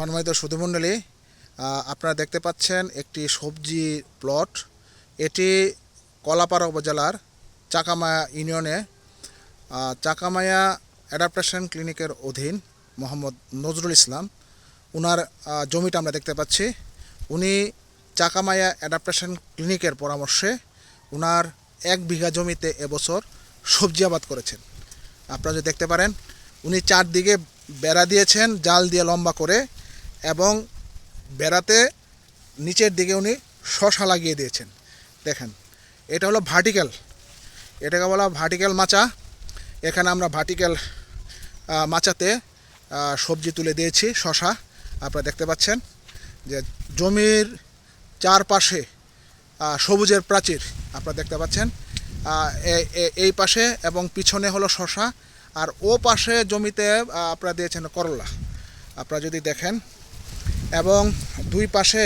সম্মানিত সুধুমণ্ডলী আপনারা দেখতে পাচ্ছেন একটি সবজি প্লট। এটি কলাপাড়া উপজেলার চাকামায়া ইউনিয়নে চাকামায়া অ্যাডাপ্টেশন ক্লিনিকের অধীন মোহাম্মদ নজরুল ইসলাম। আহ, জমিটা আমরা দেখতে পাচ্ছি। উনি চাকামায়া অ্যাডাপ্টেশন ক্লিনিকের পরামর্শে ওনার এক বিঘা জমিতে এবছর সবজি আবাদ করেছেন। আপনারা যদি দেখতে পারেন উনি চারদিকে বেড়া দিয়েছেন জাল দিয়ে লম্বা করে। এবং বেড়াতে নিচের দিকে উনি শশা লাগিয়ে দিয়েছেন। দেখেন, এটা হলো ভার্টিক্যাল এটাকে বলা ভার্টিক্যাল মাচা। এখানে আমরা ভার্টিক্যাল মাচাতে সবজি তুলে দিয়েছি, শশা। আপনারা দেখতে পাচ্ছেন যে জমির চারপাশে সবুজের প্রাচীর। আপনারা দেখতে পাচ্ছেন এই পাশে এবং পিছনে হলো শশা। আর ও পাশে জমিতে আপনারা দিয়েছেন করলা। আপনারা যদি দেখেন এবং দুই পাশে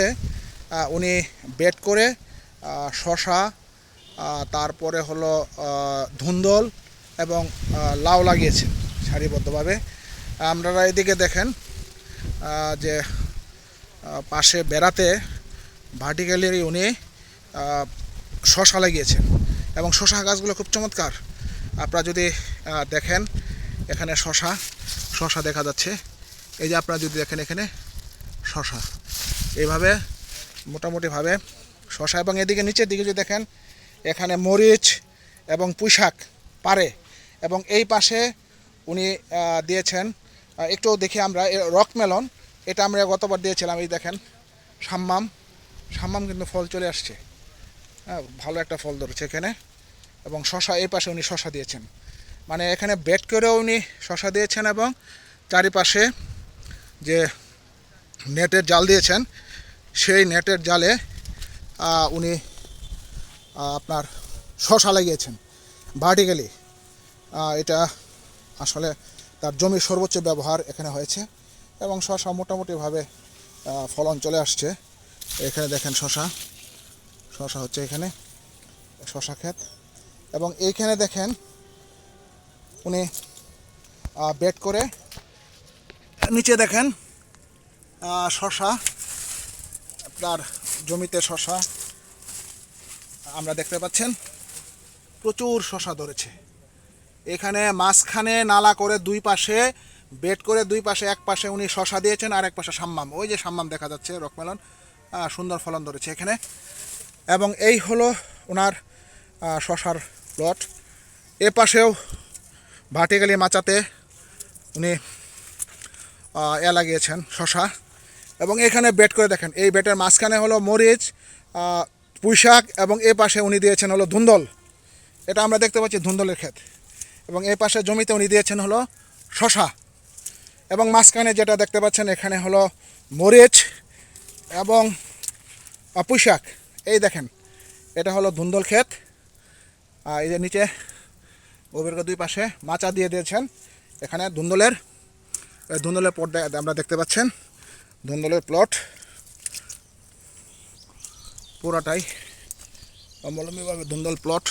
উনি বেড করে শশা তারপরে হলো ধুন্দল এবং লাউ লাগিয়েছেন সারিবদ্ধভাবে। আপনারা এদিকে দেখেন যে পাশে বেড়াতে ভার্টিক্যালি উনি শশা লাগিয়েছেন এবং শশা গাছগুলো খুব চমৎকার। আপনারা যদি দেখেন এখানে শশা শশা দেখা যাচ্ছে। এই যে আপনারা যদি দেখেন এখানে শশা। এইভাবে মোটামুটিভাবে শশা এবং এদিকে নিচের দিকে যদি দেখেন, এখানে মরিচ এবং পুঁইশাক পারে এবং এই পাশে উনি দিয়েছেন একটু দেখি আমরা রক মেলন, এটা আমরা গতবার দিয়েছিলাম, এই দেখেন, সাম্মাম। সাম্মাম কিন্তু ফল চলে আসছে। হ্যাঁ ভালো একটা ফল ধরেছে এখানে। এবং শশা, এই পাশে উনি শশা দিয়েছেন। মানে এখানে বেড করেও উনি শশা দিয়েছেন এবং চারিপাশে যে নেটের জাল দিয়েছেন, সেই নেটের জালে উনি আপনার শশা লাগিয়েছেন ভার্টিক্যালি এটা আসলে তার জমির সর্বোচ্চ ব্যবহার এখানে হয়েছে এবং শশা মোটামুটিভাবে ফলন চলে আসছে। এখানে দেখেন শশা শশা হচ্ছে এখানে, শশা ক্ষেত। এবং এইখানে দেখেন উনি বেড করে, নিচে দেখেন শশা, আপনার জমিতে শশা, আমরা দেখতে পাচ্ছেন, প্রচুর শশা ধরেছে। এখানে মাঝখানে নালা করে দুই পাশে বেড করে দুই পাশে, এক পাশে উনি শশা দিয়েছেন আর এক পাশে সাম্মাম। ওই যে সাম্মাম দেখা যাচ্ছে, রকমেলন সুন্দর ফলন ধরেছে এখানে। এবং এই হলো ওনার শশার প্লট এ পাশেও ভার্টিক্যালি মাচাতে উনি এ লাগিয়েছেন শশা। এবং এখানে বেড করে দেখেন। এই বেটের মাঝখানে হলো মরিচ পুঁইশাক এবং এ পাশে উনি দিয়েছেন হলো ধুন্দল। এটা আমরা দেখতে পাচ্ছি ধুন্দলের ক্ষেত। এবং এই পাশে জমিতে উনি দিয়েছেন হলো শশা। এবং মাঝখানে যেটা দেখতে পাচ্ছেন এখানে হলো মরিচ এবং পুঁইশাক। এই দেখেন, এটা হলো ধুন্দল ক্ষেত। আর এই যে নিচে গভীর দুই পাশে মাচা দিয়ে দিয়েছেন। এখানে ধুন্দলের ধুন্দলের পট দে- আমরা দেখতে পাচ্ছেন। ধুন্দলের প্লট পুরাটাই অবলম্বীভাবে ধুন্দল প্লট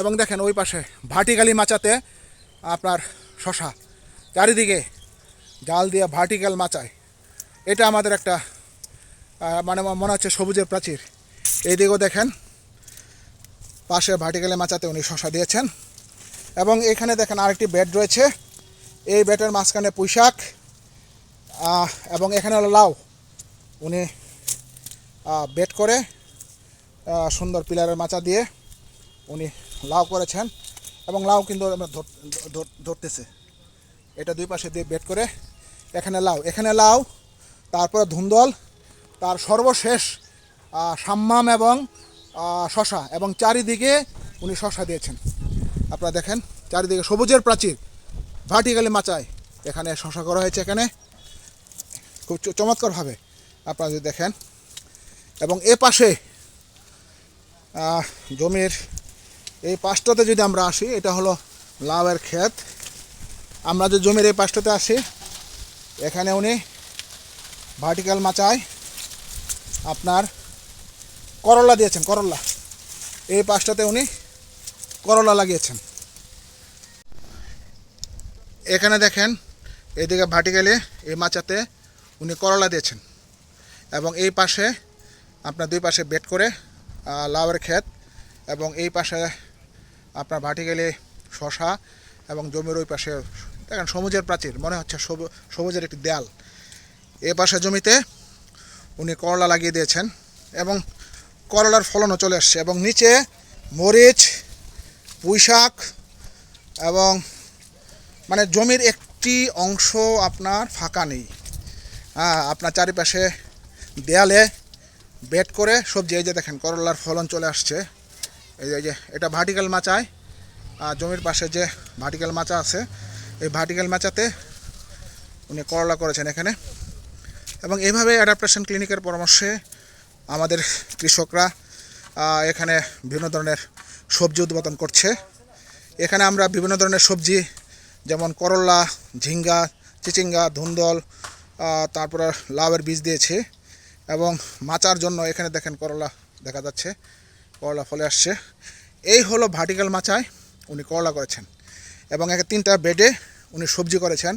এবং দেখেন ওই পাশে ভার্টিক্যালি মাচাতে আপনার শশা। চারিদিকে জাল দিয়ে ভার্টিক্যাল মাচায়। এটা আমাদের একটা মানে মনে হচ্ছে সবুজের প্রাচীর। এইদিকেও দেখেন, পাশে ভার্টিক্যালি মাচাতে উনি শশা দিয়েছেন। এবং এখানে দেখেন আরেকটি বেড রয়েছে। এই বেডের মাঝখানে পুঁইশাক এবং এখানে হলো লাউ। উনি বেট করে সুন্দর পিলারের মাচা দিয়ে উনি লাউ করেছেন। এবং লাউ কিন্তু আমরা ধর- ধর- ধরতেছে। এটা দুই পাশে দিয়ে বেট করে, এখানে লাউ। এখানে লাউ, তারপরে ধুন্দল, তার সর্বশেষ সাম্মাম এবং শশা। এবং চারিদিকে উনি শশা দিয়েছেন। আপনারা দেখেন, চারিদিকে সবুজের প্রাচীর ভার্টিক্যালি মাচায় এখানে শশা করা হয়েছে এখানে। খুব চমৎকারভাবে আপনারা যদি দেখেন। এবং এ পাশে জমির এই পাশটাতে যদি আমরা আসি, এটা হলো লাউয়ের ক্ষেত। আমরা যে জমির এই পাশটাতে আসি, এখানে উনি ভার্টিক্যাল মাচায় আপনার করলা দিয়েছেন, করলা। এই পাশটাতে উনি করলা লাগিয়েছেন। এখানে দেখেন, এদিকে ভার্টিক্যালে এই মাচাতে উনি করলা দিয়েছেন। এবং এই পাশে আপনার দুই পাশে বেড করে লাউয়ের ক্ষেত এবং এই পাশে আপনার ভার্টিক্যালি শশা এবং জমির ওই পাশে দেখেন সবুজের প্রাচীর, মনে হচ্ছে সবু- সবুজের একটি দেয়াল। এ পাশে জমিতে উনি করলা লাগিয়ে দিয়েছেন এবং করলার ফলনও চলে আসছে এবং নিচে মরিচ পুঁই শাক এবং মানে জমির একটি অংশ আপনার ফাঁকা নেই। আপনার চারিপাশে দেয়ালে বেড করে সবজি, এই যে দেখেন, করলার ফলন চলে আসছে। এই যে- এটা ভার্টিক্যাল মাচায়। জমির পাশে যে ভার্টিক্যাল মাচা আছে, এই ভার্টিক্যাল মাচাতে উনি করলা করেছেন এখানে। এবং এইভাবে অ্যাডাপ্টেশন ক্লিনিকের পরামর্শে আমাদের কৃষকরা এখানে বিভিন্ন ধরনের সবজি উৎপাদন করছে। এখানে আমরা বিভিন্ন ধরনের সবজি, যেমন করলা, ঝিঙ্গা, চিচিঙ্গা, ধুন্দল তারপরে লাউয়ের বীজ দিয়েছে এবং মাচার জন্য এখানে দেখেন করলা দেখা যাচ্ছে, করলা ফলে আসছে। এই হলো ভার্টিক্যাল মাচায় উনি করলা করেছেন এবং একে তিনটা বেডে উনি সবজি করেছেন।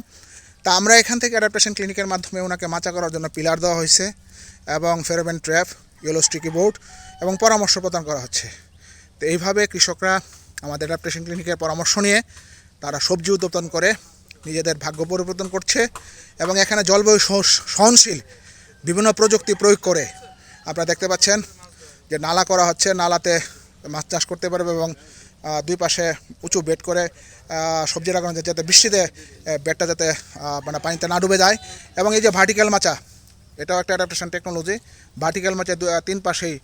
তা আমরা এখান থেকে অ্যাডাপ্টেশন ক্লিনিকের মাধ্যমে ওনাকে মাচা করার জন্য পিলার দেওয়া হয়েছে এবং pheromone trap yellow sticky board এবং পরামর্শ প্রদান করা হচ্ছে। তো এইভাবে কৃষকরা আমাদের অ্যাডাপ্টেশন ক্লিনিকের পরামর্শ নিয়ে তারা সবজি উৎপাদন করে নিজেদের ভাগ্য পরিবর্তন করছে এবং এখানে জলবায়ু সহনশীল বিভিন্ন প্রযুক্তি প্রয়োগ করে আপনারা দেখতে পাচ্ছেন যে নালা করা হচ্ছে, নালাতে মাছ চাষ করতে পারবে এবং দুই পাশে উঁচু বেড করে সবজি লাগানো যায় যাতে বৃষ্টিতে বেডটা যাতে মানে পানিতে না ডুবে যায়। এবং এই যে ভার্টিক্যাল মাচা, এটাও একটা অ্যাডাপ্টেশন টেকনোলজি ভার্টিক্যাল মাচা তিন পাশেই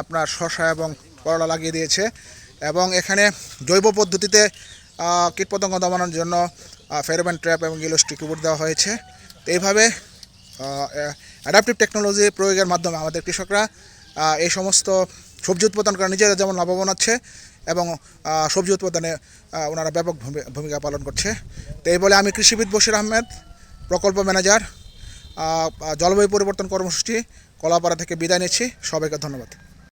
আপনার শসা এবং করলা লাগিয়ে দিয়েছে। এবং এখানে জৈব পদ্ধতিতে কীটপতঙ্গ দমানোর জন্য ফেরোমেন ট্র্যাপ এবং ইলোস্টিক বোর্ড দেওয়া হয়েছে। তো এইভাবে অ্যাডাপটিভ টেকনোলজি প্রয়োগের মাধ্যমে আমাদের কৃষকরা এই সমস্ত সবজি উৎপাদন করে নিজেরা যেমন লাভবান হচ্ছে এবং সবজি উৎপাদনে ওনারা ব্যাপক ভূমি- ভূমিকা পালন করছে। তো এই বলে আমি কৃষিবিদ বশির আহমেদ, প্রকল্প ম্যানেজার। জলবায়ু পরিবর্তন কর্মসূচি, কলাপাড়া থেকে বিদায় নিচ্ছি। সবাইকে ধন্যবাদ।